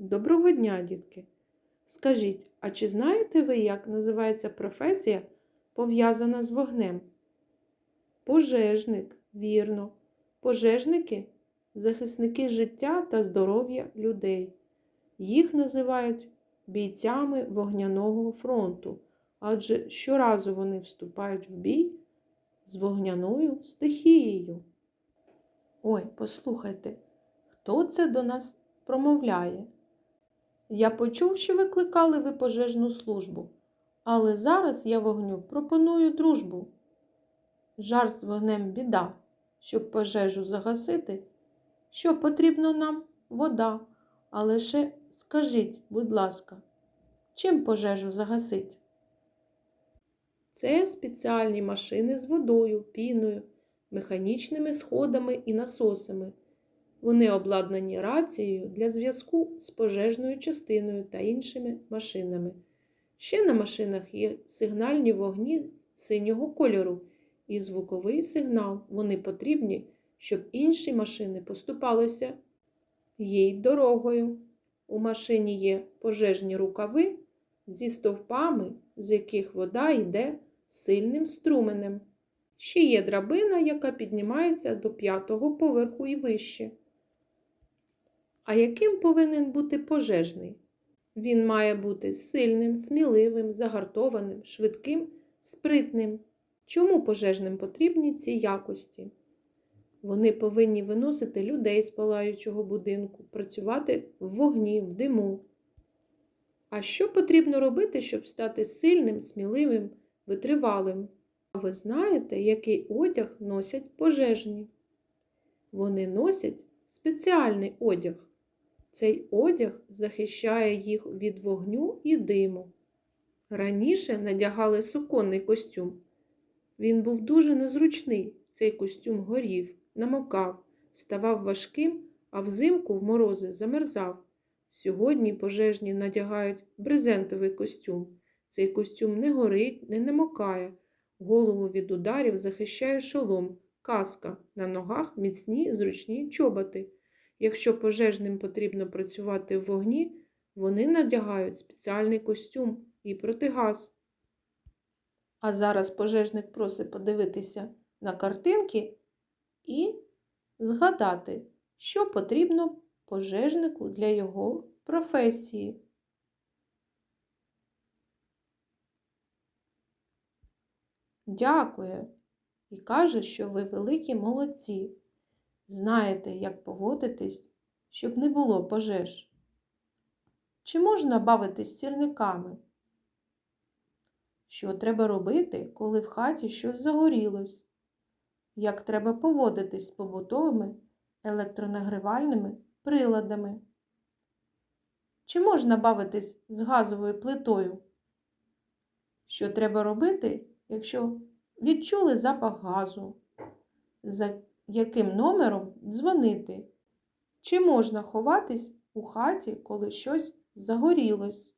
Доброго дня, дітки! Скажіть, а чи знаєте ви, як називається професія, пов'язана з вогнем? Пожежник, вірно. Пожежники захисники життя та здоров'я людей. Їх називають бійцями вогняного фронту, адже щоразу вони вступають в бій з вогняною стихією. Ой, послухайте, хто це до нас промовляє? Я почув, що викликали ви пожежну службу, але зараз я вогню пропоную дружбу. Жар з вогнем біда, щоб пожежу загасити. Що потрібно нам? Вода. А лише скажіть, будь ласка, чим пожежу загасить? Це спеціальні машини з водою, піною, механічними сходами і насосами. Вони обладнані рацією для зв'язку з пожежною частиною та іншими машинами. Ще на машинах є сигнальні вогні синього кольору і звуковий сигнал. Вони потрібні, щоб інші машини поступалися їй дорогою. У машині є пожежні рукави зі стовпами, з яких вода йде сильним струменем. Ще є драбина, яка піднімається до п'ятого поверху і вище. А яким повинен бути пожежний? Він має бути сильним, сміливим, загартованим, швидким, спритним. Чому пожежним потрібні ці якості? Вони повинні виносити людей з палаючого будинку, працювати в вогні, в диму. А що потрібно робити, щоб стати сильним, сміливим, витривалим? А ви знаєте, який одяг носять пожежні? Вони носять спеціальний одяг. Цей одяг захищає їх від вогню і диму. Раніше надягали суконний костюм. Він був дуже незручний, цей костюм горів, намокав, ставав важким, а взимку в морози замерзав. Сьогодні пожежні надягають брезентовий костюм. Цей костюм не горить, не намокає. Голову від ударів захищає шолом, каска, на ногах міцні зручні чоботи. Якщо пожежним потрібно працювати в вогні, вони надягають спеціальний костюм і протигаз. А зараз пожежник просить подивитися на картинки і згадати, що потрібно пожежнику для його професії. Дякує і каже, що ви великі молодці. Знаєте, як поводитись, щоб не було пожеж. Чи можна бавитись сірниками? Що треба робити, коли в хаті щось загорілось? Як треба поводитись з побутовими електронагрівальними приладами? Чи можна бавитись з газовою плитою? Що треба робити, якщо відчули запах газу? Яким номером дзвонити? Чи можна ховатись у хаті, коли щось загорілось?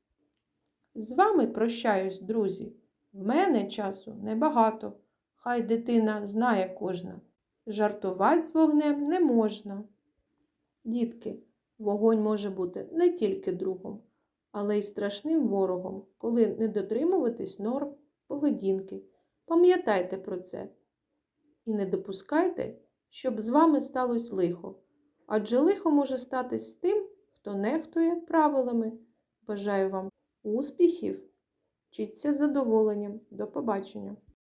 З вами прощаюсь, друзі. В мене часу небагато. Хай дитина знає кожна. Жартувати з вогнем не можна. Дітки, вогонь може бути не тільки другом, але й страшним ворогом, коли не дотримуватись норм поведінки. Пам'ятайте про це і не допускайте, щоб з вами сталося лихо. Адже лихо може статись з тим, хто нехтує правилами. Бажаю вам успіхів! Вчіться з задоволенням. До побачення!